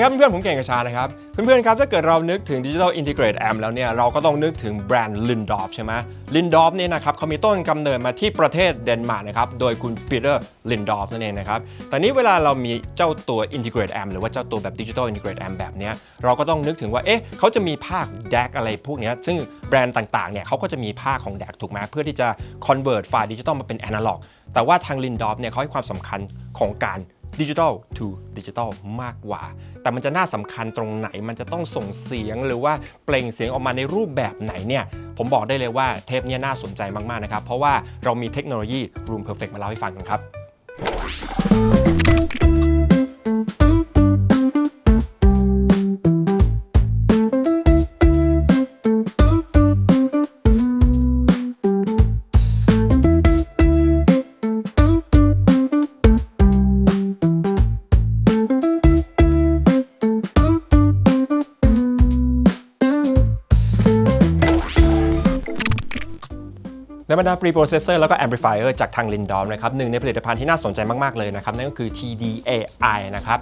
ดีครับเพื่อนๆผมเก่งกระชานะครับ เพื่อนๆครับถ้าเกิดเรานึกถึง Digital Integrate Amp แล้วเนี่ยเราก็ต้องนึกถึงแบรนด์ Lindorf ใช่ไหม Lindorf เนี่ยนะครับเขามีต้นกำเนิดมาที่ประเทศเดนมาร์กนะครับโดยคุณ Peter Lindorf นั่นเองนะครับแต่นี้เวลาเรามีเจ้าตัว Integrate Amp หรือว่าเจ้าตัวแบบ Digital Integrate Amp แบบเนี้ยเราก็ต้องนึกถึงว่าเอ๊ะเขาจะมีภาค DAC อะไรพวกเนี้ยซึ่งแบรนด์ต่างๆเนี่ยเขาก็จะมีภาคของ DAC ถูกไหมเพื่อที่จะ convert ไฟล์ดิจิตอลมาเป็น Analog แต่ว่าทาง Lindorf เนี่ยเขาให้ความสำคัญของการ ดิจิทัล to ดิจิทัลมากกว่า แต่มันจะน่าสำคัญตรงไหน มันจะต้องส่งเสียงหรือว่าเปล่งเสียงออกมาในรูปแบบไหนเนี่ย ผมบอกได้เลยว่าเทปนี้น่าสนใจมาก ๆ นะครับ เพราะว่าเรามีเทคโนโลยี Room Perfect มาเล่าให้ฟังกันครับ ในบรรดา preprocessor แล้วก็ amplifier จากทาง Lindor นะครับหนึ่งในผลิตภัณฑ์ที่น่าสนใจมาก ๆ เลยนะครับ นั่นก็คือ TDAI นะครับ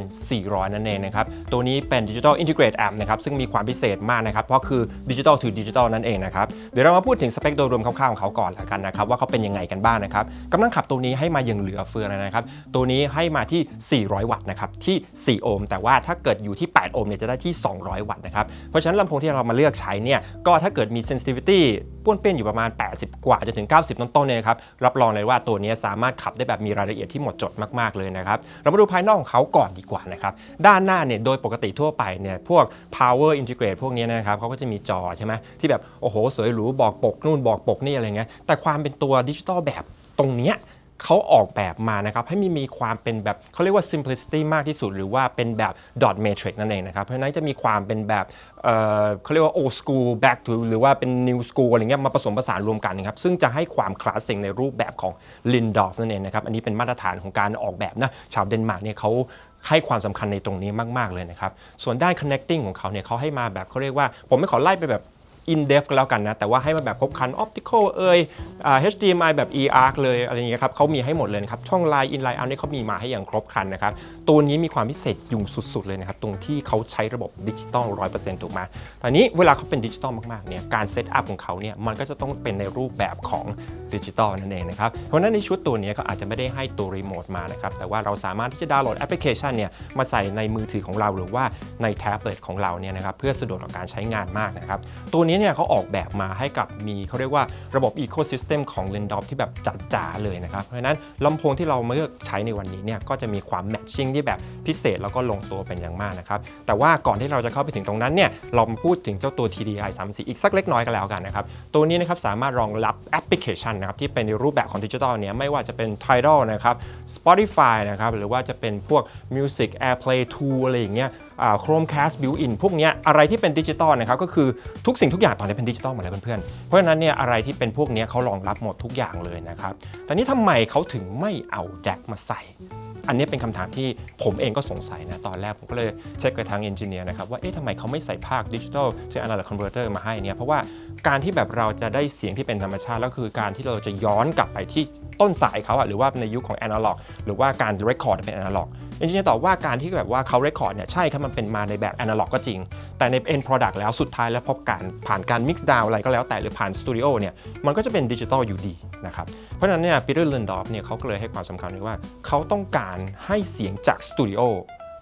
3,400 นั่นเองนะครับ ตัวนี้เป็น Digital Integrate Amp นะครับ ซึ่งมีความพิเศษมากนะครับ เพราะคือ Digital to Digital นั่นเองนะครับ เดี๋ยวเรามาพูดถึงสเปคโดยรวมคร่าวๆของเขาก่อนละกันนะครับ ว่าเขาเป็นยังไงกันบ้างนะครับกำลังขับตัวนี้ให้มาอย่างเหลือเฟือเลยนะครับ ตัวนี้ให้มาที่ 400 วัตต์นะครับที่ 4 โอห์มแต่ว่าถ้าเกิดอยู่ที่ 8 โอห์มเนี่ยจะได้ที่ 200 วัตต์นะครับเพราะฉะนั้นลำโพงที่เรามาเลือกใช้เนี่ยก็ถ้าเกิดมี sensitivity ป้วนเปี้ยนอยู่ประมาณ8 80 กว่าจนถึง 90 ต้นๆเนี่ยนะครับรับรองเลยว่าตัวนี้สามารถขับได้แบบมีรายละเอียดที่หมดจดมากๆเลยนะครับเรามาดูภายนอกของเขาก่อนดีกว่านะครับด้านหน้าเนี่ยโดยปกติทั่วไปเนี่ยพวก power integrate พวกนี้นะครับเขาก็จะมีจอใช่ไหมที่แบบโอ้โหสวยหรูบอกปกนู่นบอกปกนี่อะไรเงี้ยแต่ความเป็นตัวดิจิตอลแบบตรงเนี้ย เขาออกแบบมานะครับให้มีมีความเป็นแบบเขาเรียกว่า simplicity มากที่สุด หรือว่าเป็นแบบ dot matrix นั่นเองนะครับ เพราะฉะนั้นจะมีความเป็นแบบเอ่อเขาเรียกว่า old school back to หรือว่าเป็น new school อะไรเงี้ยมาผสมผสานรวมกันนะครับ ซึ่งจะให้ความคลาสสิกในรูปแบบของ Lindorf นั่นเองนะครับ อันนี้เป็นมาตรฐานของการออกแบบนะ ชาวเดนมาร์กเนี่ยเขาให้ความสำคัญในตรงนี้มาก ๆ เลยนะครับ ส่วนด้าน connecting ของเขาเนี่ยเขาให้มาแบบเขาเรียกว่า ผมไม่ขอไล่ไปแบบ in depth ก็แล้วกันนะ แต่ว่าให้มันแบบครบครัน optical เอ่ย HDMI แบบ eARC เลยอะไรอย่างเงี้ยครับเขามีให้หมดเลยครับ ช่อง line in line out นี่เขามีมาให้อย่างครบครันนะครับ ตัวนี้มีความพิเศษยุงสุด ๆ เลยนะครับ ตรงที่เขาใช้ระบบดิจิตอล100%ถูกไหมตอนนี้เวลาเขาเป็นดิจิตอลมากๆเนี่ยการเซตอัพของเขาเนี่ยมันก็จะต้องเป็นในรูปแบบของดิจิตอลนั่นเองนะครับเพราะฉะนั้นในชุดตัวนี้ก็อาจจะไม่ได้ให้ตัวรีโมทมานะครับแต่ว่าเราสามารถที่จะดาวน์โหลดแอปพลิเคชันเนี่ยมาใส่ในมือถือของเราหรือว่าในแท็บเล็ตของเราเนี่ยนะครับเพื่อสะดวกต่อการใช้งานมากนะครับตัวนี้เนี่ยเขาออกแบบมาให้กับมีเขาเรียกว่าระบบ Ecosystem ของ Lindorf ที่แบบจัดจ๋าเลยนะครับ เพราะฉะนั้นลำโพงที่เราเลือกใช้ในวันนี้เนี่ยก็จะมีความแมทชิ่งที่แบบพิเศษแล้วก็ลงตัวเป็นอย่างมากนะครับแต่ว่าก่อนที่เราจะเข้าไปถึงตรงนั้นเนี่ยเราพูดถึงเจ้าตัว TDI 34อีกสักเล็กน้อยก็แล้วกันนะครับตัวนี้นะครับสามารถรองรับแอปพลิเคชันนะครับที่เป็นในรูปแบบของดิจิทัลเนี่ยไม่ว่าจะเป็น Tidal นะครับ Spotify นะครับหรือว่าจะเป็นพวก Music AirPlay 2อะไรอย่างเงี้ย Chromecast built-in พวกนี้อะไรที่เป็นดิจิตอลนะครับก็คือทุกสิ่งทุกอย่างตอนนี้เป็นดิจิตอลหมดเลยเพื่อนๆ เพราะฉะนั้นเนี่ยอะไรที่เป็นพวกนี้เขารองรับหมดทุกอย่างเลยนะครับ แต่นี้ทำไมเขาถึงไม่เอาแดกมาใส่อันนี้เป็นคำถามที่ผมเองก็สงสัยนะตอนแรกผมก็เลยเช็คกับทางเอนจิเนียร์นะครับว่าเอ๊ะทำไมเขาไม่ใส่ภาคดิจิทัลใช้ analog converter มาให้เนี่ยเพราะว่าการที่แบบเราจะได้เสียงที่เป็นธรรมชาติแล้วคือการที่เราจะย้อนกลับไปที่ต้นสายเขาอะหรือว่าในยุคของ analog หรือว่าการ record เป็น analog เอน จิเนียร์ตอบว่าการที่แบบว่าเขา record เนี่ยใช่ครับมันเป็นมาในแบบ analog ก็จริง แต่ใน end product แล้วสุดท้ายแล้วพอการผ่านการ mix down อะไรก็แล้วแต่หรือผ่านสตูดิโอเนี่ยมันก็จะเป็นดิจิทัลอยู่ดีนะครับเพราะฉะนั้นเนี่ยปีเตอร์เลนดอฟเนี่ยเขาก็เลยให้ความสำคัญว่าเขาต้องการให้เสียงจากสตูดิโอ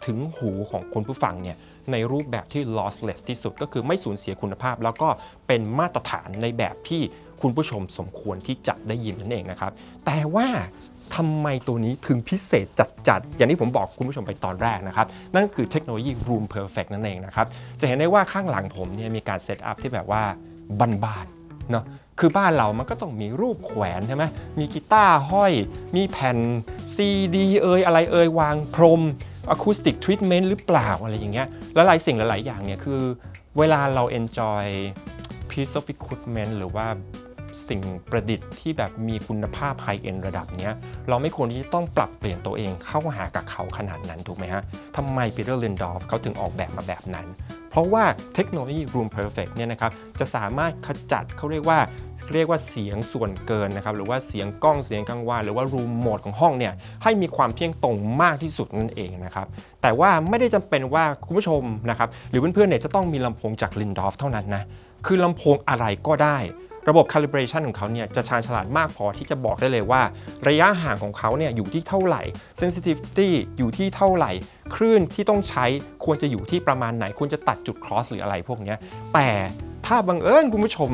ถึงหูของคนผู้ฟังเนี่ยในรูปแบบที่ lossless ที่สุดก็คือไม่สูญเสียคุณภาพ แล้วก็เป็นมาตรฐานในแบบที่คุณผู้ชมสมควรที่จะได้ยินนั่นเองนะครับ แต่ว่า ทำไมตัวนี้ถึงพิเศษจัดๆ อย่างที่ผมบอกคุณผู้ชมไปตอนแรกนะครับ นั่นคือเทคโนโลยี Room Perfect นั่นเองนะครับ จะเห็นได้ว่าข้างหลังผมเนี่ยมีการเซตอัพที่แบบว่าบ้านๆเนาะคือบ้านเรามันก็ต้องมีรูปแขวนใช่ไหมมีกีตาร์ห้อย มีแผ่นซีดีเอยอะไรเอยวางพรมอะคูสติกทรีทเมนต์หรือเปล่าอะไรอย่างเงี้ยแล้วหลายสิ่งหลายๆอย่างเนี่ยคือ เวลาเรา enjoy piece of equipment หรือว่า สิ่งประดิษฐ์ที่แบบมีคุณภาพไฮเอ็นระดับนี้เราไม่ควรที่จะต้องปรับเปลี่ยนตัวเองเข้าหากับเขาขนาดนั้นถูกไหมฮะทำไมปีเตอร์เลนดอฟเขาถึงออกแบบมาแบบนั้น เพราะว่าเทคโนโลยี Room Perfect เนี่ยนะครับจะสามารถขจัดเขาเรียกว่าเรียกว่าเสียงส่วนเกินนะครับหรือว่าเสียงกล้องเสียงกังวานหรือว่า Room Mode ของห้องเนี่ยให้มีความเที่ยงตรงมากที่สุดนั่นเองนะครับแต่ว่าไม่ได้จำเป็นว่าคุณผู้ชมนะครับหรือเพื่อนๆเนี่ยจะต้องมีลำโพงจาก Lindorf เท่านั้นนะคือลำโพงอะไรก็ได้ ระบบ calibration ของเขาเนี่ยจะชาญฉลาดมากพอที่จะบอกได้เลยว่า ระยะห่างของเขาเนี่ยอยู่ที่เท่าไหร่ sensitivity อยู่ที่เท่าไหร่ คลื่นที่ต้องใช้ควรจะอยู่ที่ประมาณไหน ควรจะตัดจุด cross หรืออะไรพวกนี้แต่ถ้าบังเอิญคุณผู้ชม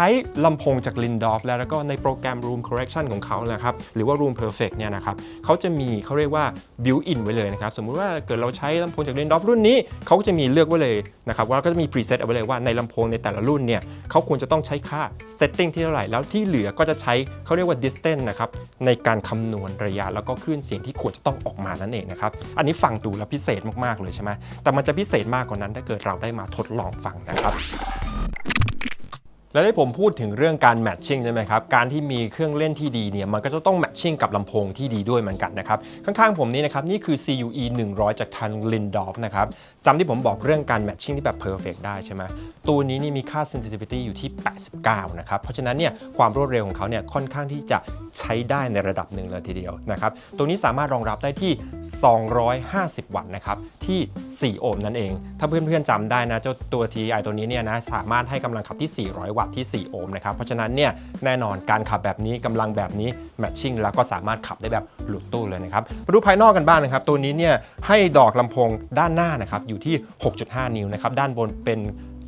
ช้ลำโพงจาก Lindorf แล้วแล้วก็ในโปรแกรม Room Correction ของเขานะครับหรือว่า Room Perfect เนี่ยนะครับเขาจะมีเขาเรียกว่า built in ไว้เลยนะครับสมมุติว่าเกิดเราใช้ลำโพงจาก Lindorf รุ่นนี้เขาก็จะมีเลือกไว้เลยนะครับว่าก็จะมี preset เอาไว้เลยว่าในลำโพงในแต่ละรุ่นเนี่ยเขาควรจะต้องใช้ค่า setting ที่เท่าไหร่แล้วที่เหลือก็จะใช้เขาเรียกว่า distance นะครับในการคำนวณระยะแล้วก็คลื่นเสียงที่ควรจะต้องออกมานั่นเองนะครับอันนี้ฟังดูแล้วพิเศษมากๆเลยใช่ไหมแต่มันจะพิเศษมากกว่านั้นถ้าเกิดเราได้มาทดลองฟังนะครับ แล้วที่ผมพูดถึงเรื่องการแมทชิ่งใช่ไหมครับ การที่มีเครื่องเล่นที่ดีเนี่ยมันก็จะต้องแมทชิ่งกับลำโพงที่ดีด้วยเหมือนกันนะครับ ข้างๆผมนี้นะครับ นี่คือ CUE 100 จากทาง Lindorf นะครับจำที่ผมบอกเรื่องการแมทชิ่งที่แบบ perfect ได้ใช่ไหมตัวนี้นี่มีค่า sensitivity อยู่ที่ 89 นะครับ เพราะฉะนั้นเนี่ยความรวดเร็วของเขาเนี่ยค่อนข้างที่จะใช้ได้ในระดับหนึ่งเลยทีเดียวนะครับตัวนี้สามารถรองรับได้ที่ 250 วัตต์นะครับที่ 4 โอห์มนั่นเอง ถ้าเพื่อนๆจำได้นะเจ้าตัว TI ตัวนี้เนี่ยนะสามารถให้กำลังขับที่ 400 วัตต์ที่ 4 โอห์มนะครับ เพราะฉะนั้นเนี่ยแน่นอนการขับแบบนี้กำลังแบบนี้แมทชิ่งแล้วก็สามารถขับได้แบบหลุดตู้เลยนะครับมาดูภายนอกกันบ้างนะครับ ตัวนี้เนี่ยให้ดอกลำโพงด้านหน้านะครับอยู่ที่ 6.5 นิ้วนะครับด้านบนเป็น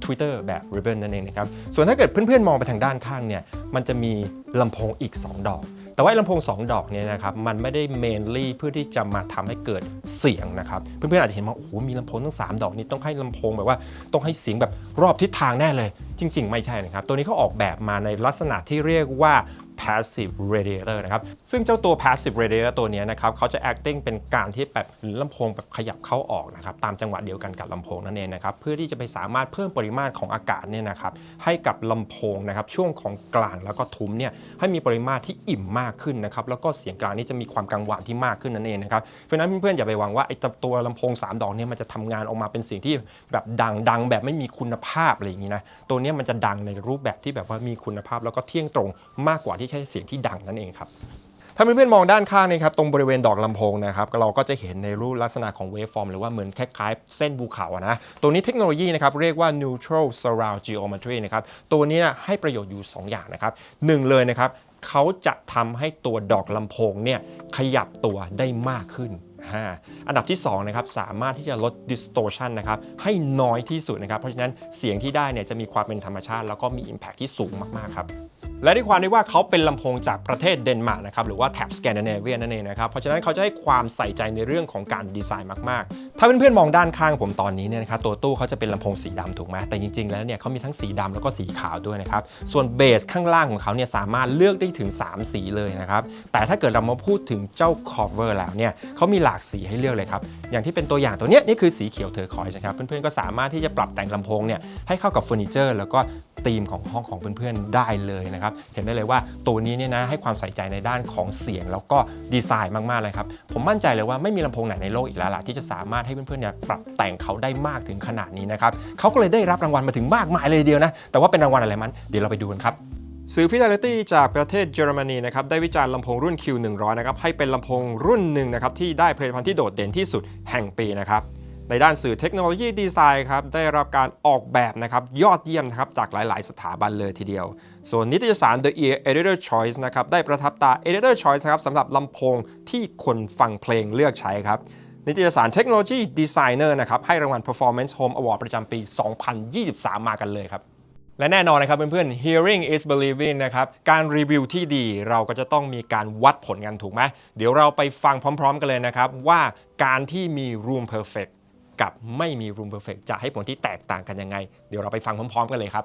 Twitter แบบ Ribbon นั่นเองนะครับ ส่วนถ้าเกิดเพื่อนๆ มองไปทางด้านข้างเนี่ย มันจะมีลำโพงอีก 2 ดอก แต่ว่าลำโพง 2 ดอกเนี่ยนะครับมันไม่ได้ mainly เพื่อที่จะมาทำให้เกิดเสียงนะครับเพื่อนๆอาจจะเห็นว่าโอ้โหมีลำโพงทั้ง 3 ดอกนี่ต้องให้ลำโพงแบบว่าต้องให้เสียงแบบรอบทิศทางแน่เลย จริง ๆ ไม่ใช่นะครับตัวนี้เขาออกแบบมาในลักษณะที่เรียกว่า passive radiator นะครับ ซึ่งเจ้าตัว passive radiator ตัวนี้นะครับเขาจะ acting เป็นการที่แบบลำโพงแบบขยับเข้าออกนะครับตามจังหวะเดียวกันกับลำโพงนั่นเองนะครับเพื่อที่จะไปสามารถเพิ่มปริมาตรของอากาศเนี่ยนะครับให้กับลำโพงนะครับช่วงของกลางแล้วก็ทุ้มเนี่ยให้มีปริมาตรที่อิ่มมากขึ้นนะครับแล้วก็เสียงกลางนี่จะมีความกังวานที่มากขึ้นนั่นเองนะครับเพราะนั้นเพื่อนๆอย่าไปหวังว่าไอ้ตัวลำโพง 3 ดอกเนี่ยมันจะทำงานออกมาเป็นเสียงที่แบบดังดังแบบไม่มีคุณภาพอะไรอย่างนี้นะตัวนี้มันจะดังในรูปแบบที่แบบว่ามีคุณภาพแล้วก็เที่ยงตรงมากกว่าที่ใช้เสียงที่ดังนั่นเองครับถ้าเพื่อนๆมองด้านข้างนี่ครับตรงบริเวณดอกลำโพงนะครับเราก็จะเห็นในรูปลักษณะของเวฟฟอร์มหรือว่าเหมือนคล้ายๆเส้นภูเขาอะนะตัวนี้เทคโนโลยีนะครับเรียกว่า neutral surround geometry นะครับตัวนี้ให้ประโยชน์อยู่ 2 อย่างนะครับหนึ่งเลยนะครับเขาจะทำให้ตัวดอกลำโพงเนี่ยขยับตัวได้มากขึ้นอันดับที่2นะครับสามารถที่จะลด distortion นะครับให้น้อยที่สุดนะครับเพราะฉะนั้นเสียงที่ได้เนี่ยจะมีความเป็นธรรมชาติ แล้วก็มี impact ที่สูงมากๆครับ และด้วยความที่ว่าเขาเป็นลำโพงจากประเทศเดนมาร์กนะครับหรือว่าแถบสแกนดิเนเวียนั่นเองนะครับเพราะฉะนั้นเขาจะให้ความใส่ใจในเรื่องของการดีไซน์มากๆ ถ้าเพื่อนๆมองด้านข้างผมตอนนี้เนี่ยนะครับตัวตู้เขาจะเป็นลำโพงสีดำถูกไหมแต่จริงๆ แล้วเนี่ยเขามีทั้งสีดำแล้วก็สีขาวด้วยนะครับส่วนเบสข้างล่างของเขาเนี่ยสามารถเลือกได้ถึง 3 สีเลยนะครับแต่ถ้าเกิดเรามาพูดถึงเจ้า cover แล้วเนี่ยเขามีหลากสีให้เลือกเลยครับอย่างที่เป็นตัวอย่างตัวเนี้ยนี่คือสีเขียวเทอร์คอยส์นะครับเพื่อนๆก็สามารถที่จะปรับแต่งลำโพงเนี่ยให้เข้ากับเฟอร์นิเจอร์แล้วก็ธีมของห้องของเพื่อนๆได้เลยนะครับเห็นได้เลยว่าตัวนี้เนี่ยนะให้ความใส่ใจในด้านของเสียง แล้วก็ดีไซน์มากๆเลยครับ ผมมั่นใจเลยว่าไม่มีลำโพงไหนในโลกอีกแล้วล่ะที่จะสามารถให้เพื่อนๆเนี่ยปรับแต่งเขาได้มากถึงขนาดนี้นะครับเขาก็เลยได้รับรางวัลมาถึงมากมายเลยเดียวนะ แต่ว่าเป็นรางวัลอะไรมัน เดี๋ยวเราไปดูกันครับสื่อ Fidelity จากประเทศเยอรมนีนะครับได้วิจารณ์ลำโพงรุ่น Q100 นะครับให้เป็นลำโพงรุ่นหนึ่งนะครับที่ได้ผลิตภัณฑ์ที่โดดเด่นที่สุดแห่งปีนะครับ ในด้านสื่อเทคโนโลยีดีไซน์ครับได้รับการออกแบบนะครับยอดเยี่ยมนะครับจากหลาย ๆ สถาบันเลยทีเดียว ส่วนนิตยสาร The Ear Editor Choice นะครับได้ประทับตา Editor Choice นะครับสำหรับลำโพงที่คนฟังเพลงเลือกใช้ครับนิตยสารเทคโนโลยีดีไซเนอร์นะครับให้รางวัล Performance Home Award ประจำปี 2023 มากันเลยครับ และแน่นอนนะครับเพื่อนๆ hearing is believing นะครับ การรีวิวที่ดีเราก็จะต้องมีการวัดผลกันถูกไหมเดี๋ยวเราไปฟังพร้อมๆ กันเลยนะครับ ว่าการที่มี room perfect กับไม่มี room perfect จะให้ผลที่แตกต่างกันยังไง เดี๋ยวเราไปฟังพร้อม ๆ กันเลยครับ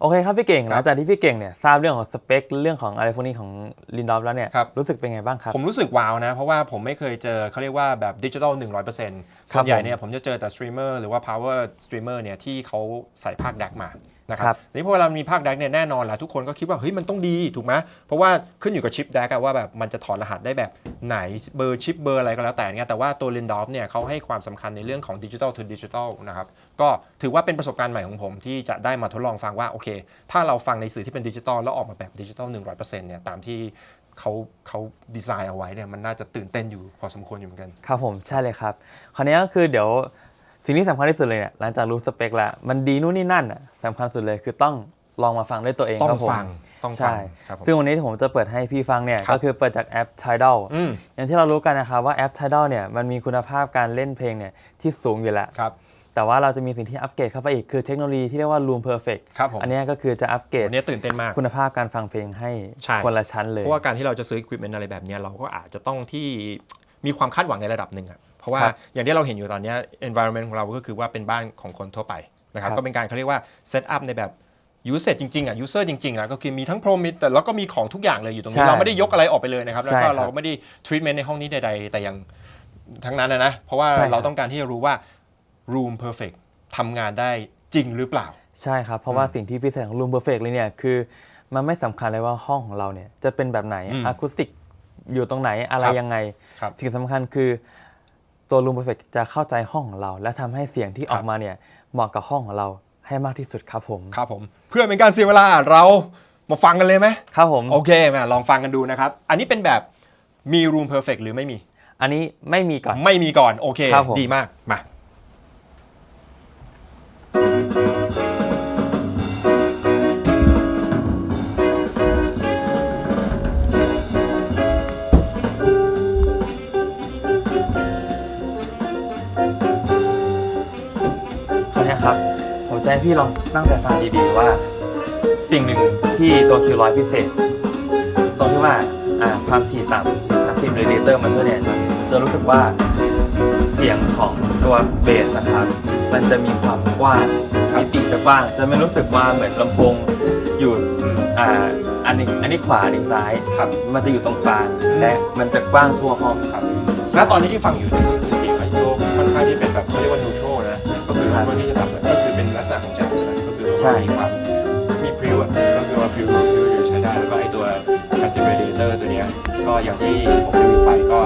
โอเคครับพี่เก่งครับหลังจากที่พี่เก่งเนี่ยทราบเรื่องของสเปคเรื่องของอะไรพวกนี้ของลินดอฟแล้วเนี่ยครับ รู้สึกเป็นไงบ้างครับ ผมรู้สึกว้าวนะ เพราะว่าผมไม่เคยเจอเขาเรียกว่าแบบดิจิทัล100%ส่ครัวนใหญ่บผมเนี่ยผมจะเจอแต่สตรีมเมอร์หรือว่า power streamer เนี่ยที่เขาใส่ภาคแดกมา นะคครัรับบทีนี้พอเวลามีภาค DAC เนี่ยแน่นอนแหละทุกคนก็คิดว่าเฮ้ยมันต้องดีถูกไหมเพราะว่าขึ้นอยู่กับชิป DAC อะว่าแบบมันจะถอดรหัสได้แบบไหนเบอร์ชิปเบอร์อะไรก็แล้วแต่เนี่ยแต่ว่าตัว Lindorf เนี่ยเขาให้ความสำคัญในเรื่องของดิจิ t a ล to ดิจิทัลนะครับก็ถือว่าเป็นประสบการณ์ใหม่ของผมที่จะได้มาทดลองฟังว่าโอเค ถ้าเราฟังในสื่อที่เป็นดิจิตอลแล้วออกมาแบบดิจิตอล100%เนี่ยตามที่เขาเขาดีไซน์เอาไว้เนี่ยมันน่าจะตื่นเต้นอยู่พอสมควรอยู่เหมือนกัน ครับผมใช่เลยครับ คราวนี้ก็คือเดี๋ยว สิ่งที่สำคัญที่สุดเลยเนี่ยหลังจากรู้สเปคแล้วมันดีนู่นนี่นั่นอะสำคัญสุดเลยคือต้องลองมาฟังด้วยตัวเองต้อครังบผมฟังต้องฟัใช่งครับผม ซึ่งวันนี้ที่ผมจะเปิดให้พี่ฟังเนี่ยครับ ก็คือเปิดจากแอป Tidal อืมอย่างที่เรารู้กันนะครับว่าแอป Tidal เนี่ยมันมีคุณภาพการเล่นเพลงเนี่ยที่สูงอยู่แล้ว ครับ แต่ว่าเราจะมีสิ่งที่อัปเกรดเข้าไปอีกคือเทคโนโลยีที่เรียกว่า Room Perfect ครับผม อันเนี้ยก็คือจะอัปเกรดวันนี้ตื่นเต้นมาก คุณภาพการฟังเพลงให้ใช่ คนละชั้นเลยเพราะว่าการที่เราจะซื้อ equipment อะไรแบบเนี้ยเราก็อาจจะต้องที่มีความคาดหวังในระดับหนึ่งอะเพ ราะว่าครับอย่างที่เราเห็นอยู่ตอนเนี้ย environment ของเราก็คือว่าเป็นบ้านของคนทั่วไปนะครับครับก็เป็นการเขาเรียกว่า set up ในแบบ usage จริงๆอะ user จริงๆแล้วก็คือมีทั้ง pro มีแต่แล้วก็มีของทุกอย่างเลยอยู่ตรงนี้ใช่เราไม่ได้ยกอะไรออกไปเลยนะครับ แล้วใช่ก็ครับเราก็ไม่ได้ treatment ในห้องนี้ใดๆ แต่อย่างทั้งนั้นนะนะ เพราะว่าใช่ครับเราต้องการที่จะรู้ว่า room perfect ทำงานได้จริงหรือเปล่า ใช่ครับ เพราะว่าสิ่งที่พิเศษของ Room Perfect เลยเนี่ยคือ มันไม่สำคัญเลยว่าห้องของเราเนี่ยจะเป็นแบบไหนอืมอะคูสติกอยู่ตรงไหนอะไรครับยังไงครับสิ่งสำคัญคือ ตัว Room Perfect จะเข้าใจห้องของเรา และทำให้เสียงที่ครับออกมาเนี่ยเหมาะกับห้องของเราให้มากที่สุดครับผมครับผมเพื่อเป็นการเสียเวลาเรามาฟังกันเลยไหมครับผม โอเคมาลองฟังกันดูนะครับ อันนี้เป็นแบบมี room perfect หรือไม่มี อันนี้ไม่มีก่อน ไม่มีก่อนโอเค ครับผม ดีมากมา พี่ลองตั้งใจฟังดีๆว่า สิ่งหนึ่งที่ตัวคิวร้อยพิเศษ ตรงที่ว่าอ่าความถี่ต่ำ passive radiator มาช่วยเนี่ยจะรู้สึกว่าเสียงของตัวเบสอะครับมันจะมีความกว้างมิติจะกว้าง จะไม่รู้สึกว่าเหมือนลำโพงอยู่อ่าอันนี้อันนี้ขวาอันนี้ซ้าย มันจะอยู่ตรงกลางและมันจะกว้างทั่วห้องครับ แล้วตอนนี้ที่ฟังอยู่เนี่ยก็คือ ใช่มีความมีพริ้วอะก็คือว่าพริ้วพริ้วอยู่ใช้ได้แล้วก็ไอตัว passive radiator ตัวเนี้ยก็อย่างที่ผมรีวิวไปก็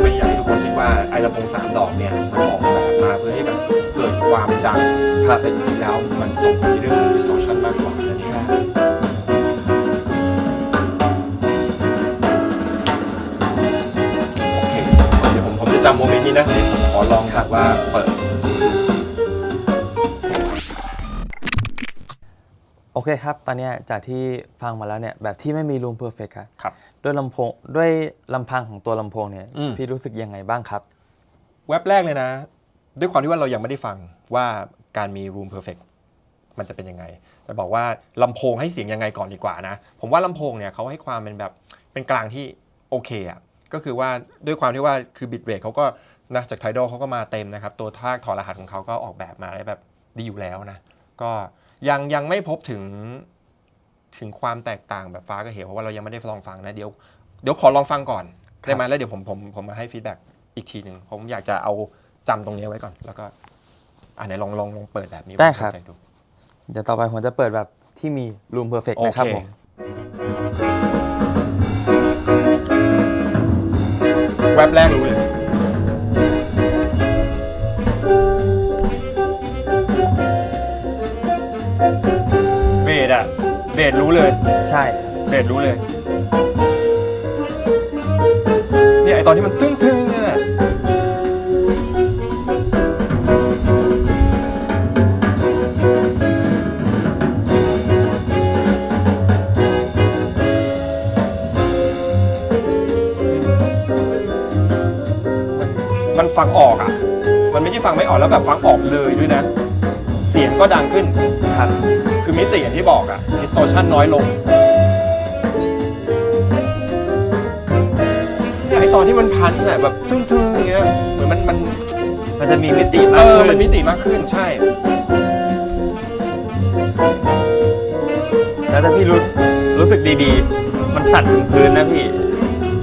ไม่อยากให้ทุกคนคิดว่าไอลำโพงสามดอกเนี่ยมันออกแบบมาเพื่อให้แบบเกิดความดังครับแต่จริงๆแล้วมันส่งผลที่เรื่องของ distortion มากกว่านั่นเอง ใช่ โอเค เดี๋ยวผมผมจะจำโมเมนต์นี้นะเดี๋ยวผมขอลองแบบว่าเปิด อเคครับ ตอนเนี้ยจากที่ฟังมาแล้วเนี่ยแบบที่ไม่มี room perfect อะครับด้วยลำโพงด้วยลำพังของตัวลำโพงเนี่ยอืมพี่รู้สึกยังไงบ้างครับเว็บแรกเลยนะ ด้วยความที่ว่าเรายังไม่ได้ฟังว่าการมี room perfect มันจะเป็นยังไง แต่บอกว่าลำโพงให้เสียงยังไงก่อนดีกว่านะ ผมว่าลำโพงเนี่ยเขาให้ความเป็นแบบเป็นกลางที่โอเคอะก็คือว่าด้วยความที่ว่าคือบิตเรทเขาก็นะจากไทดอลเขาก็มาเต็มนะครับ ตัวทากถอดรหัสของเขาก็ออกแบบมาได้แบบดีอยู่แล้วนะ ก็ ยังยังไม่พบถึงถึงความแตกต่างแบบฟ้ากับเหวเพราะว่าเรายังไม่ได้ลองฟังนะเดี๋ยวเดี๋ยวขอลองฟังก่อนได้ไหมแล้วเดี๋ยวผมผมผมมาให้ฟีดแบ็กอีกทีหนึ่งผมอยากจะเอาจำตรงนี้ไว้ก่อน แล้วก็อ่าไหนลองลองลองเปิดแบบนี้ได้ครับใส่ดูเดี๋ยวต่อไปผมจะเปิดแบบที่มี room perfect โอเคนะครับผมแวบแรกรู้เลย เบสรู้เลย ใช่ครับเบสรู้เลย เนี่ยไอตอนที่มันตึ้งตึงๆเนี่ยนะมันมันฟังออกอะ มันไม่ใช่ฟังไม่ออกแล้วแบบฟังออกเลยด้วยนะ เสียงก็ดังขึ้น ครับ คือมิติอย่างที่บอกอะ distortion น้อยลงเนี่ยไอตอนที่มันพันเนี่ยแบบทึ่งๆอย่างเงี้ยเหมือนมันมันมันจะมีมิติเอมากอขึ้มันนมิติมากขึ้นใช่ แล้วถ้าพี่รู้รู้สึกดีๆ มันสั่นถึงพื้นนะพี่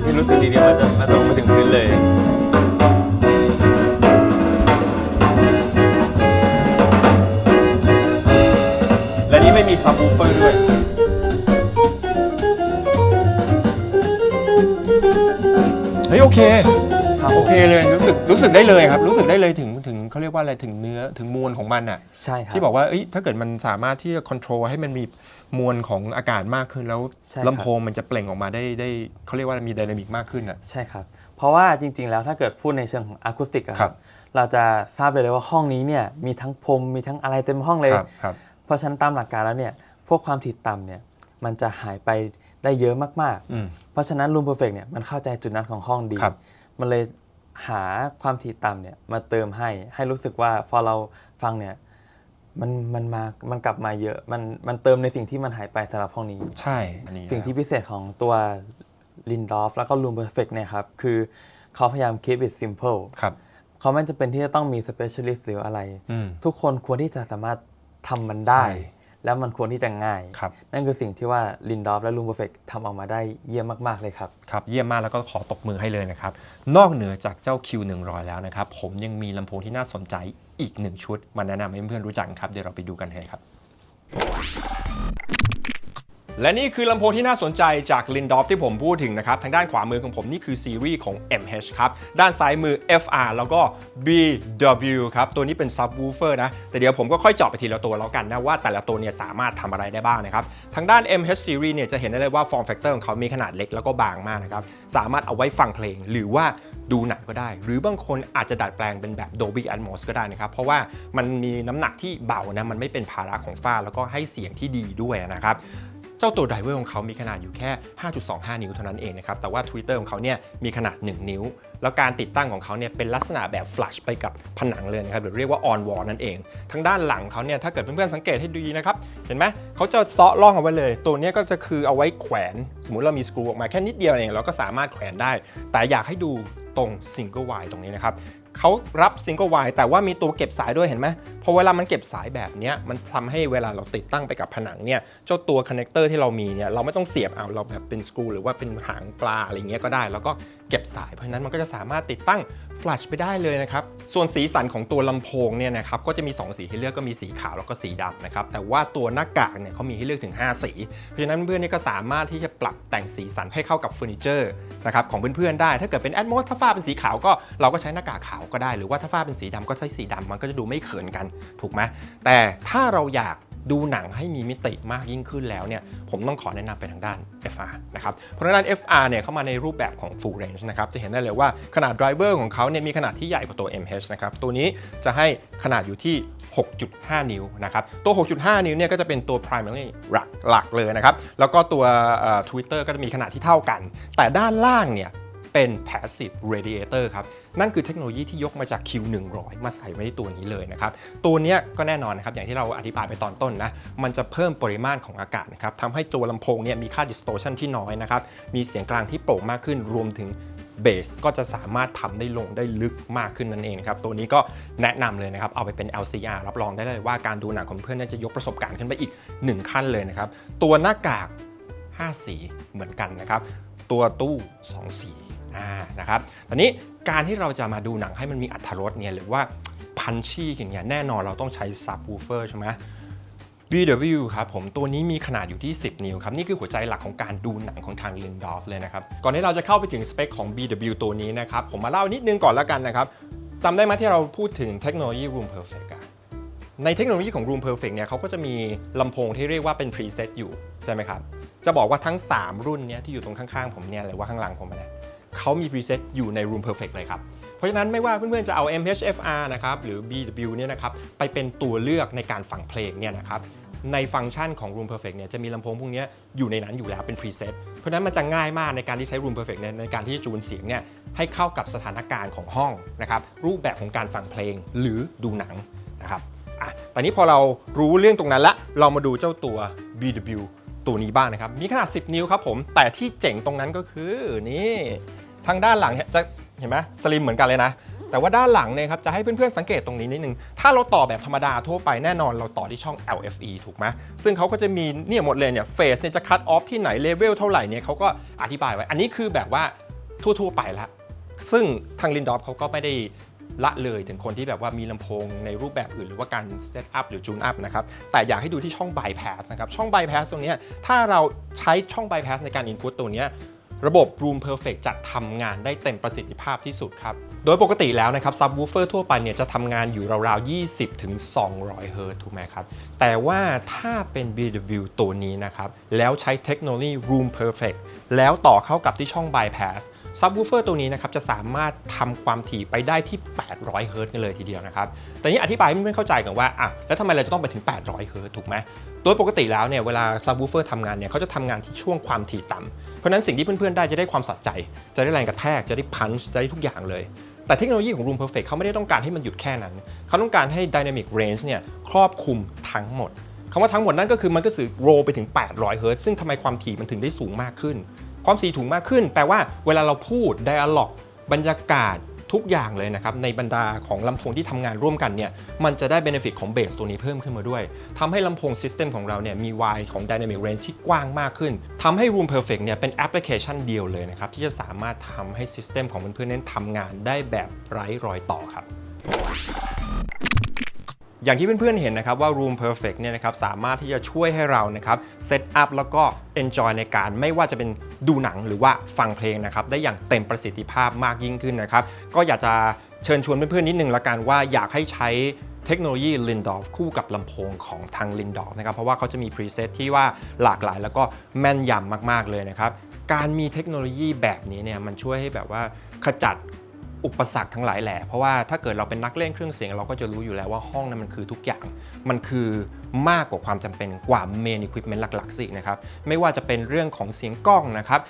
พี่รู้สึกดีๆ มันจะมันจะลงมาถึงพื้นเลย ซับวูเฟอร์ด้วย เฮ้ยโอเคครับโอเคเลยรู้สึกรู้สึกได้เลยครับ รู้สึกได้เลยถึงถึงเขาเรียกว่าอะไรถึงเนื้อถึงมวลของมันอะ ใช่ครับ ที่บอกว่าเอ้ยถ้าเกิดมันสามารถที่จะควบคุมให้มันมีมวลของอากาศมากขึ้นแล้วใช่ครับ ลำโพงมันจะเปล่งออกมาได้ได้เขาเรียกว่ามีไดนามิกมากขึ้นอะ ใช่ครับ เพราะว่าจริงๆ แล้วถ้าเกิดพูดในเชิงของอะคูสติกอะคครัรับ บ เราจะทราบไปเลยว่าห้องนี้เนี่ยมีทั้งพรมมีทั้งอะไรเต็มห้องเลย ครับครับ เพราะฉะนันตามหลักการแล้วเนี่ยพวกความถี่ต่ำเนี่ยมันจะหายไปได้เยอะมากอืมๆเพราะฉะนั้น Room Perfect เนี่ยมันเข้าใจจุดนั้นของห้องดีครับมันเลยหาความถี่ต่ำเนี่ยมาเติมให้ให้รู้สึกว่าพอเราฟังเนี่ยมันมันมา มันกลับมาเยอะ มันมันเติมในสิ่งที่มันหายไปสำหรับห้องนี้ ใช่อันนี้สิ่งที่พิเศษของตัว Lindorf แล้วก็ Room Perfect เนี่ยครับ คือเขาพยายาม keep it simple ครับเขาไม่จำเป็นที่จะต้องมี specialist หรืออะไรอืมทุกคนควรที่จะสามารถ ทำมันได้ใช่แล้วมันควรที่จะง่ายครับนั่นคือสิ่งที่ว่า Lindorf และ Room Perfect ทำออกมาได้เยี่ยมมาก ๆ เลยครับ ครับ เยี่ยมมากแล้วก็ขอตบมือให้เลยนะครับ นอกเหนือจากเจ้า Q100 แล้วนะครับ ผมยังมีลำโพงที่น่าสนใจอีกหนึ่งชุด มาแนะนำให้เพื่อนๆรู้จักครับ เดี๋ยวเราไปดูกันเลยครับ และนี่คือลำโพงที่น่าสนใจจาก Lindorf ที่ผมพูดถึงนะครับ ทางด้านขวามือของผมนี่คือซีรีส์ของ MH ครับ ด้านซ้ายมือ FR แล้วก็ BW ครับ ตัวนี้เป็น subwoofer นะ แต่เดี๋ยวผมก็ค่อยเจาะไปทีละตัวแล้วกันนะ ว่าแต่ละตัวเนี่ยสามารถทำอะไรได้บ้างนะครับ ทางด้าน MH series เนี่ยจะเห็นได้เลยว่า form factor ของเขามีขนาดเล็กแล้วก็บางมากนะครับ สามารถเอาไว้ฟังเพลงหรือว่าดูหนังก็ได้ หรือบางคนอาจจะดัดแปลงเป็นแบบ Dolby Atmos ก็ได้นะครับ เพราะว่ามันมีน้ำหนักที่เบานะมันไม่เป็นภาระของฝ้าแล้วก็ให้เสียงที่ดีด้วยนะครับ เจ้าตัวไดรเวอร์ของเขามีขนาดอยู่แค่ 5.25 นิ้วเท่านั้นเองนะครับ แต่ว่า Twitter ของเขาเนี่ยมีขนาด 1 นิ้ว แล้วการติดตั้งของเขาเนี่ยเป็นลักษณะแบบ flush ไปกับผนังเลยนะครับหรือเรียกว่า on wall นั่นเอง ทางด้านหลังเขาเนี่ยถ้าเกิดเพื่อนๆสังเกตให้ดีนะครับ เห็นไหมเขาจะเซาะร่องเอาไว้เลย ตัวนี้ก็จะคือเอาไว้แขวน สมมติเรามีสกรูออกมาแค่นิดเดียวเองเราก็สามารถแขวนได้ แต่อยากให้ดูตรง single wire ตรงนี้นะครับ เขารับซิงเกิลไวแต่ว่ามีตัวเก็บสายด้วยเห็นไหมพอเวลามันเก็บสายแบบนี้มันทำให้เวลาเราติดตั้งไปกับผนังเนี่ยเจ้าตัวคอนเนคเตอร์ที่เรามีเนี่ยเราไม่ต้องเสียบเอาเราแบบเป็นสกรูหรือว่าเป็นหางปลาอะไรเงี้ยก็ได้ แล้วก็เก็บสายเพราะนั้นมันก็จะสามารถติดตั้งแฟลชไปได้เลยนะครับส่วนสีสันของตัวลำโพงเนี่ยนะครับก็จะมี 2 สีให้เลือกก็มีสีขาวแล้วก็สีดำนะครับแต่ว่าตัวหน้ากากเนี่ยเขามีให้เลือกถึง 5 สี เพราะฉะนั้นเพื่อนๆเนี่ยก็สามารถที่จะปรับแต่งสีสันให้เข้ากับเฟอร์นิเจอร์นะครับของเพื่อนๆได้ ถ้าเกิดเป็นแอดมอสถ้าฝ้าเป็นสีขาวก็เราก็ใช้หน้ากากขาวก็ได้ หรือว่าถ้าฝ้าเป็นสีดำก็ใช้สีดำมันก็จะดูไม่เขินกันถูกไหมแต่ถ้าเราอยากดูหนังให้มีมิติมากยิ่งขึ้นแล้วเนี่ยผมต้องขอแนะนำไปทางด้าน FR นะครับเพราะทางด้าน FR เนี่ยเข้ามาในรูปแบบของ full range นะครับจะเห็นได้เลยว่าขนาด driver ของเขาเนี่ยมีขนาดที่ใหญ่กว่าตัว MH นะครับตัวนี้จะให้ขนาดอยู่ที่ 6.5 นิ้วนะครับตัว 6.5 นิ้วเนี่ยก็จะเป็นตัว primary หลักหลักเลยนะครับแล้วก็ตัว Twitter ก็จะมีขนาดที่เท่ากัน แต่ด้านล่างเนี่ยเป็น passive radiator ครับ นั่นคือเทคโนโลยีที่ยกมาจาก Q100 มาใส่ไว้ในตัวนี้เลยนะครับ ตัวนี้ก็แน่นอนนะครับ อย่างที่เราอธิบายไปตอนต้นนะ มันจะเพิ่มปริมาตรของอากาศนะครับทำให้ตัวลำโพงเนี่ยมีค่า distortion ที่น้อยนะครับ มีเสียงกลางที่โปร่งมากขึ้น รวมถึงเบสก็จะสามารถทำได้ลงได้ลึกมากขึ้นนั่นเองครับ ตัวนี้ก็แนะนำเลยนะครับ เอาไปเป็น LCR รับรองได้เลยว่าการดูหนังของเพื่อนน่าจะยกประสบการณ์ขึ้นไปอีก 1 ขั้นเลยนะครับ ตัวหน้ากาก 5 สีเหมือนกันนะครับ ตัวตู้ 2 สี นะครับตอนนี้การที่เราจะมาดูหนังให้มันมีอัตรสเนี่ยหรือว่าพันชี่อย่างเงี้ยแน่นอนเราต้องใช้ซับวูเฟอร์ใช่ไหม BW ครับผมตัวนี้มีขนาดอยู่ที่ 10 นิ้วครับ นี่คือหัวใจหลักของการดูหนังของทาง Lindorf เลยนะครับ ก่อนที่เราจะเข้าไปถึงสเปคของ BW ตัวนี้นะครับ ผมมาเล่านิดนึงก่อนแล้วกันนะครับจำได้ไหมที่เราพูดถึงเทคโนโลยี Room Perfect อะในเทคโนโลยีของ Room Perfect เนี่ยเขาก็จะมีลำโพงที่เรียกว่าเป็น preset อยู่ ใช่ไหมครับ จะบอกว่าทั้ง 3 รุ่นเนี้ยที่อยู่ตรงข้างๆผมเนี่ยหรือว่าข้างหลังผมนี่ย เขามี preset อยู่ใน Room Perfect เลยครับ เพราะฉะนั้นไม่ว่าเพื่อนๆจะเอา MHFR นะครับหรือ BW เนี่ยนะครับไปเป็นตัวเลือกในการฟังเพลงเนี่ยนะครับในฟังก์ชันของ Room Perfect เนี่ยจะมีลำโพงพวกนี้อยู่ในนั้นอยู่แล้วเป็น preset เพราะฉะนั้นมันจะง่ายมากในการที่ใช้ Room Perfect เนี่ยในการที่จะจูนเสียงเนี่ยให้เข้ากับสถานการณ์ของห้องนะครับรูปแบบของการฟังเพลงหรือดูหนังนะครับอะตอนนี้พอเรารู้เรื่องตรงนั้นละเรามาดูเจ้าตัว BW ตัวนี้บ้างนะครับ มีขนาด 10 นิ้วครับผม แต่ที่เจ๋งตรงนั้นก็คือนี่ ทางด้านหลังเนี่ยจะเห็นไหมสลิมเหมือนกันเลยนะ แต่ว่าด้านหลังเนี่ยครับจะให้เพื่อนๆสังเกตตรงนี้นิดนึง ถ้าเราต่อแบบธรรมดาทั่วไปแน่นอนเราต่อที่ช่อง LFE ถูกไหมซึ่งเขาก็จะมีเนี่ยหมดเลยเนี่ยเฟสเนี่ยจะคั t ออฟที่ไหนเลเวลเท่าไหร่เนี่ยเขาก็อธิบายไว้ อันนี้คือแบบว่าทั่วๆไปละ ซึ่งทาง Lindorf เขาก็ไม่ได้ละเลยถึงคนที่แบบว่ามีลำโพงในรูปแบบอื่นหรือว่าการเซตอัพหรือจูนอัพนะครับ แต่อยากให้ดูที่ช่อง bypass นะครับ ช่อง bypass ตรงนี้ถ้าเราใช้ช่อง bypass ในการ input ตัวเนี้ย ระบบ Room Perfect จะทำงานได้เต็มประสิทธิภาพที่สุดครับ โดยปกติแล้วนะครับ subwoofer ทั่วไปเนี่ยจะทำงานอยู่ราวๆ 20 ถึง 200 เฮิรตซ์ถูกไหมครับ แต่ว่าถ้าเป็น BW ตัวนี้นะครับ แล้วใช้เทคโนโลยี Room Perfect แล้วต่อเข้ากับที่ช่อง bypass subwoofer ตัวนี้นะครับจะสามารถทำความถี่ไปได้ที่ 800 เฮิรตซ์กันเลยทีเดียวนะครับ แต่นี้อธิบายให้เพื่อนๆเข้าใจกันว่าอะแล้วทำไมเราจะต้องไปถึง 800 เฮิรต์ถูกไหมโดยปกติแล้วเนี่ยเวลา subwoofer ทำงานเนี่ยเขาจะทำงานที่ช่วงความถี่ต่ำเพราะนั้นสิ่งที่เพื่อนๆได้จะได้ความสะใจ จะได้แรงกระแทกจะได้ punch จะได้ทุกอย่างเลยแต่เทคโนโลยีของ Room Perfect เขาไม่ได้ต้องการให้มันหยุดแค่นั้น เขาต้องการให้ Dynamic Range เนี่ยครอบคลุมทั้งหมดคำว่าทั้งหมดนั่นก็คือมันก็คือโรไปถึง 800 เฮิรตซ์ซึ่งทำไมความถี่มันถึงได้สูงมากขึ้น ความถี่ถูงมากขึ้น แปลว่าเวลาเราพูด dialog บรรยากาศทุกอย่างเลยนะครับ ในบรรดาของลำโพงที่ทำงานร่วมกันเนี่ยมันจะได้ benefit ของเบสตัวนี้เพิ่มขึ้นมาด้วยทำให้ลำโพง system ของเราเนี่ยมี Y ของ dynamic range ที่กว้างมากขึ้นทำให้ Room Perfect เนี่ยเป็นแอปพลิเคชันเดียวเลยนะครับ ที่จะสามารถทำให้ system ของเพื่อนๆนั้นทำงานได้แบบไร้รอยต่อครับ อย่างที่เพื่อนๆเห็นนะครับว่า Room Perfect เนี่ยนะครับสามารถที่จะช่วยให้เรานะครับเซตอัพแล้วก็ enjoy ในการไม่ว่าจะเป็นดูหนังหรือว่าฟังเพลงนะครับได้อย่างเต็มประสิทธิภาพมากยิ่งขึ้นนะครับก็อยากจะเชิญชวนเพื่อนๆนิดนึงละกันว่าอยากให้ใช้เทคโนโลยี Lindorf คู่กับลำโพงของทาง Lindorf นะครับเพราะว่าเขาจะมี preset ที่ว่าหลากหลายแล้วก็แม่นยำมากๆเลยนะครับการมีเทคโนโลยีแบบนี้เนี่ยมันช่วยให้แบบว่าขจัด อุปสรรคทั้งหลายแหละเพราะว่าถ้าเกิดเราเป็นนักเล่นเครื่องเสียง เราก็จะรู้อยู่แล้วว่าห้องนั้นมันคือทุกอย่าง มันคือมากกว่าความจำเป็นกว่าเมนอุปเมนต์หลักๆสินะครับไม่ว่าจะเป็นเรื่องของเสียงกล้องนะครับ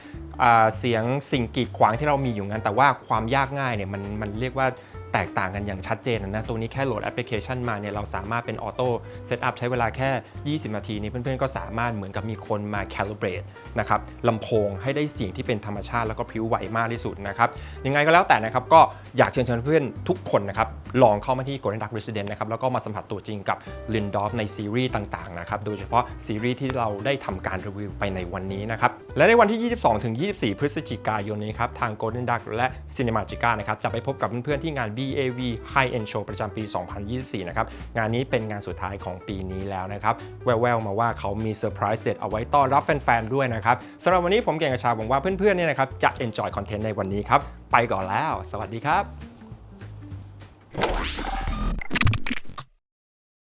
เสียงสิ่งกีดขวางที่เรามีอยู่งั้นแต่ว่าความยากง่ายเนี่ยมันมันเรียกว่า แตกต่างกันอย่างชัดเจนนะ ตัวนี้แค่โหลดแอปพลิเคชันมาเนี่ยเราสามารถเป็นออโต้เซตอัพใช้เวลาแค่ 20 นาทีนี้เพื่อนๆ ก็สามารถเหมือนกับมีคนมาแคลิเบรตนะครับลำโพงให้ได้เสียงที่เป็นธรรมชาติแล้วก็พริ้วไหวมากที่สุดนะครับยังไงก็แล้วแต่นะครับก็อยากเชิญชวนเพื่อนทุกคนนะครับลองเข้ามาที่ Golden Duck Resident นะครับแล้วก็มาสัมผัสตัวจริงกับ Lindorf ในซีรีส์ต่างๆนะครับโดยเฉพาะซีรีส์ที่เราได้ทำการรีวิวไปในวันนี้นะครับและในวันที่ 22ถึง24 พฤศจิกายนนี้ครับทาง Golden Duck และ Cinemagica นะครับจะไปพบกับเพื่อนๆที่งาน BAV High End Show ประจำปี 2024 นะครับงานนี้เป็นงานสุดท้ายของปีนี้แล้วนะครับแววๆมาว่าเขามีเซอร์ไพรส์เด็ดเอาไว้ต้อนรับแฟนๆด้วยนะครับสำหรับวันนี้ผมเก่งกระชาหวังว่าเพื่อนๆเนี่ยนะครับจะ enjoy content ในวันนี้ครับไปก่อนแล้ว สวัสดีครับ Oh.